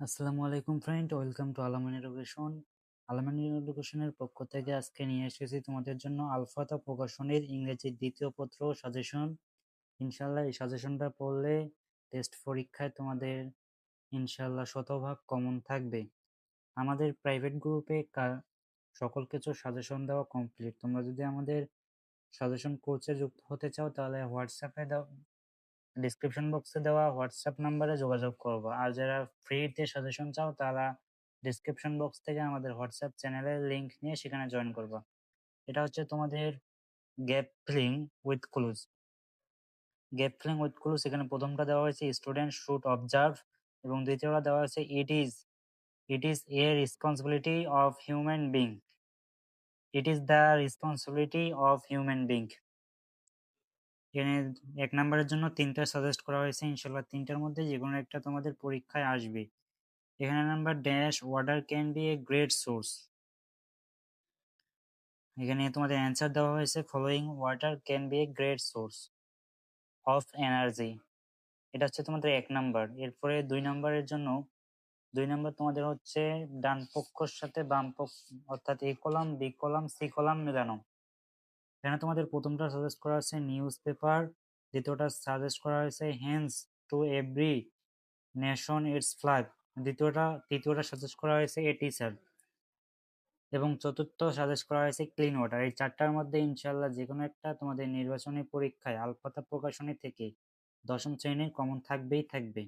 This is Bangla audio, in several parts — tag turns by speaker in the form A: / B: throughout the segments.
A: আসসালামু আলাইকুম friend welcome to Alaman education Alaman এডুকেশনের পক্ষ থেকে আজকে নিয়ে এসেছি তোমাদের জন্য আলফাতা প্রকাশনের ইংরেজির দ্বিতীয় পত্র সাজেশন ইনশাল্লাহ এই সাজেশনটা পড়লে টেস্ট পরীক্ষায় তোমাদের ইনশাল্লাহ শতভাগ কমন থাকবে। আমাদের প্রাইভেট গ্রুপে সকল কিছু সাজেশন দেওয়া কমপ্লিট তোমরা যদি আমাদের সাজেশন কোর্সে যুক্ত হতে চাও তাহলে হোয়াটসঅ্যাপে দাও ডিসক্রিপশন বক্সে দেওয়া হোয়াটসঅ্যাপ নাম্বারে যোগাযোগ করব। আর যারা ফ্রিতে সাজেশন চাও, তারা ডিসক্রিপশন বক্স থেকে আমাদের হোয়াটসঅ্যাপ চ্যানেলের লিংক নিয়ে সেখানে জয়েন করব। এটা হচ্ছে তোমাদের gap filling with clues gap filling with clues এখানে প্রথমটা দেওয়া হয়েছে স্টুডেন্ট শুড অবজার্ভ এবং দ্বিতীয়টা দেওয়া হয়েছে it is it is a responsibility of human being it is the responsibility of human being এখানে এক নাম্বারের জন্য তিনটা সাজেস্ট করা হয়েছে, ইনশাল্লাহ তিনটার মধ্যে যে কোনো একটা তোমাদের পরীক্ষায় আসবে। এখানে number dash water can be a great source এখানে তোমাদের অ্যান্সার দেওয়া হয়েছে following water can be a great source of energy এটা হচ্ছে তোমাদের এক নাম্বার। এরপরে দুই নাম্বারের জন্য, দুই নাম্বার তোমাদের হচ্ছে ডান পক্ষর সাথে বাম পক্ষ অর্থাৎ A column, B column, C column মেলানো। এখানে তোমাদের প্রথমটা সাজেস্ট করা হয়েছে নিউজ পেপার দ্বিতীয়টা সাজেস্ট করা হয়েছে hence to every nation its flag দ্বিতীয়টা, তৃতীয়টা সাজেস্ট করা হয়েছে এ টিচার এবং চতুর্থ সাজেস্ট করা হয়েছে ক্লিন ওয়াটার এই চারটার মধ্যে ইনশাল্লাহ যে কোনো একটা তোমাদের নির্বাচনী পরীক্ষায় আলপাতা প্রকাশনী থেকে দশম শ্রেণির কমন থাকবেই থাকবে।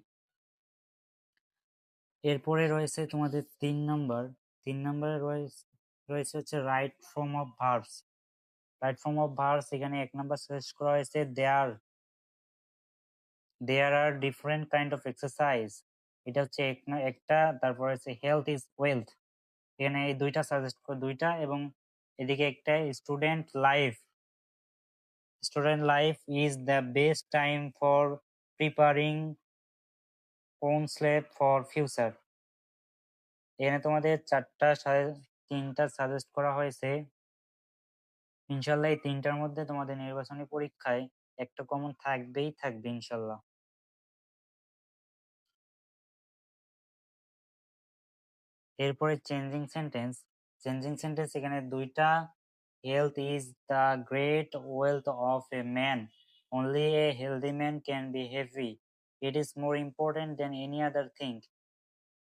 A: এরপরে রয়েছে তোমাদের তিন নম্বর তিন নম্বরে রয়েছে রয়েছে হচ্ছে right form of verbs right form of verbs এখানে এক নাম্বার সাজেস্ট করা হয়েছে there there are different kind of exercise এটা হচ্ছে একটা, তারপর হচ্ছে হেলথ ইজ ওয়েলথ এখানে এই দুইটা সাজেস্ট করে, দুইটা এবং এদিকে একটা student life student life is the best time for preparing one's self for future এখানে তোমাদের চারটা তিনটা সাজেস্ট করা হয়েছে। ইনশাল্লাহ এই তিনটার মধ্যে তোমাদের নির্বাচনী পরীক্ষায় একটা কমন থাকবেই থাকবে ইনশাল্লাহ। এরপরে চেঞ্জিং সেন্টেন্স চেঞ্জিং সেন্টেন্স এখানে দুইটা health is the great wealth of a man only a healthy man can be happy it is more important than any other thing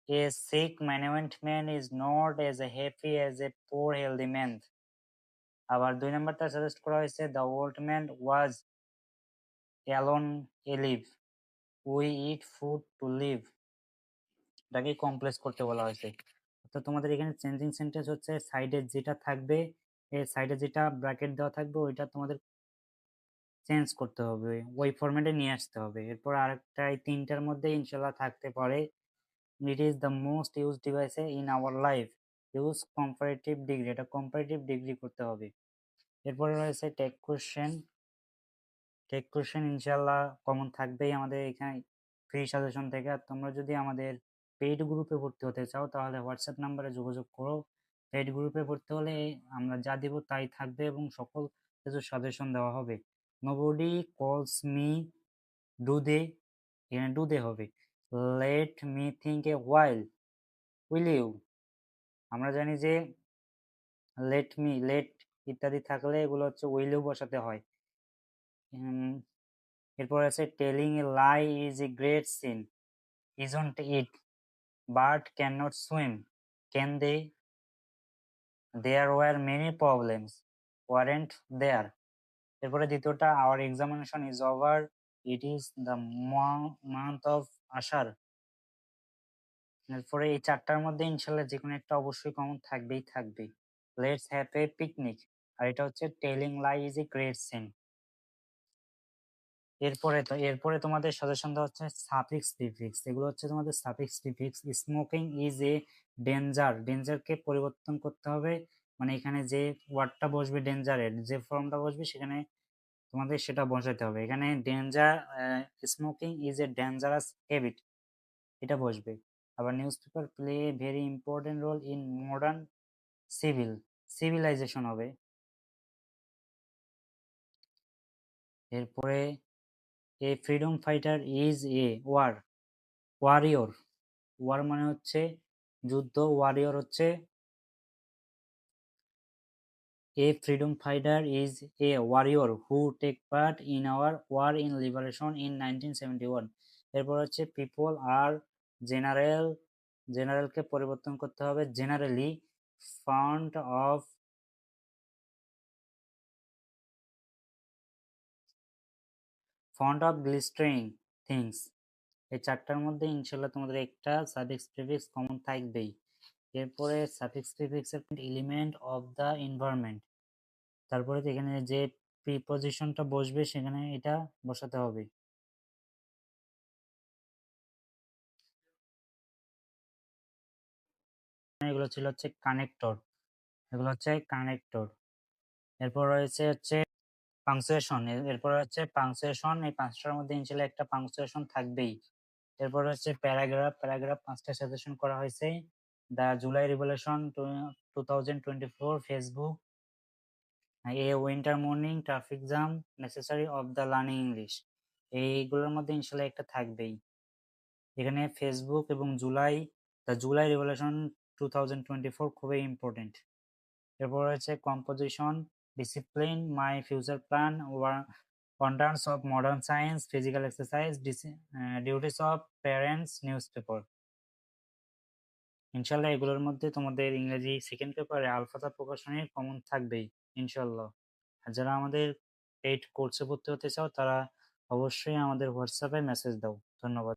A: a sick management man is not as a happy as a poor healthy man আবার দুই নাম্বারটা সাজেস্ট করা হয়েছে the old man was alone a live we eat food to live এটাকে কমপ্লেক্স করতে বলা হয়েছে। তো তোমাদের এখানে চেঞ্জিং সেন্টেন্স হচ্ছে সাইডে যেটা থাকবে, এর সাইডে যেটা ব্র্যাকেট দেওয়া থাকবে, ওইটা তোমাদের চেঞ্জ করতে হবে, ওই ফরম্যাটে নিয়ে আসতে হবে। এরপর আরেকটা, এই তিনটার মধ্যে ইনশাল্লাহ থাকতে পারে। It is the most use device in our life use comparative degree এটা কম্পারেটিভ ডিগ্রি করতে হবে। এরপরে রয়েছে টেক কোশ্চেন টেক কোশ্চেন ইনশাল্লাহ কমন থাকবেই আমাদের এখানে ফ্রি সাজেশন থেকে। আর তোমরা যদি আমাদের পেইড গ্রুপে ভর্তি হতে চাও, তাহলে হোয়াটসঅ্যাপ নাম্বারে যোগাযোগ করো। পেইড গ্রুপে ভর্তি হলে আমরা যা দিব তাই থাকবে এবং সকল কিছু সাজেশন দেওয়া হবে। নোবডি কলস মি ডু দে এখানে ডু দে হবে। Let me think a while will you আমরা জানি যে লেট মি লেট ইত্যাদি থাকলে এগুলো হচ্ছে উইলেও বসাতে হয়। এরপর আছে telling a lie is a great sin is isn't it but can not swim can they there were many problems weren't there এরপরে দ্বিতীয়টা our examination is over it is the month of Ashar এরপরে এই চারটার মধ্যে ইনশাল্লাহ যে কোনো একটা অবশ্যই কমন থাকবেই থাকবে লেটস হ্যাভ এ পিকনিক আর এটা হচ্ছে telling lie is a great sin এরপরে তো, এরপরে তোমাদের সাজেশন দেওয়া হচ্ছে সাফিক্স প্রিফিক্স এগুলো হচ্ছে তোমাদের suffix prefix smoking is a danger ডেঞ্জারকে পরিবর্তন করতে হবে। মানে এখানে যে ওয়ার্ডটা বসবে ডেঞ্জারের যে ফর্মটা বসবে সেখানে তোমাদের সেটা বসাতে হবে। এখানে danger smoking is a dangerous habit এটা বসবে। আবার news paper play very important role in modern civil civilization হবে। এরপরে, a freedom fighter is a war warrior war মানে হচ্ছে যুদ্ধ ওয়ারিয়র হচ্ছে a freedom fighter is a warrior who take part in our war in liberation in nineteen seventy one এরপর হচ্ছে পিপল আর জেনারেল, জেনারেলকে পরিবর্তন করতে হবে। Generally found of font of glistering things এই চারটার মধ্যে ইনশাল্লাহ তোমাদের একটা সাফিক্স প্রিফিক্স কমন থাকবেই। এরপরে সাফিক্স প্রিফিক্সের এলিমেন্ট অফ দ্য এনভায়রনমেন্ট তারপরে এখানে যে প্রিপজিশনটা বসবে সেখানে এটা বসাতে হবে। এগুলো ছিল হচ্ছে কানেক্টর এগুলো হচ্ছে কানেক্টর এরপর রয়েছে হচ্ছে পাংচুয়েশন এরপর হচ্ছে পাংচুয়েশন এই পাঁচটার মধ্যে ইনশাল্লাহ একটা পাংচুয়েশন থাকবেই, এরপর হচ্ছে প্যারাগ্রাফ প্যারাগ্রাফ পাঁচটা সাজেশন করা হয়েছে the July revolution two thousand twenty four Facebook a winter morning traffic jam necessary of the learning English এইগুলোর মধ্যে ইনশাল্লাহ একটা থাকবেই, এখানে ফেসবুক এবং July the July revolution two thousand twenty four খুবই ইম্পর্টেন্ট এরপর রয়েছে composition discipline my future plan wonders of modern science physical exercise duties of parents news paper ইনশাল্লাহ এগুলোর মধ্যে তোমাদের ইংরেজি সেকেন্ড পেপারে আলফাতা প্রকাশনের কমন থাকবেই, ইনশাল্লাহ। আর যারা আমাদের পেইড কোর্সে ভর্তি হতে চাও, তারা অবশ্যই আমাদের হোয়াটসঅ্যাপে মেসেজ দাও। ধন্যবাদ।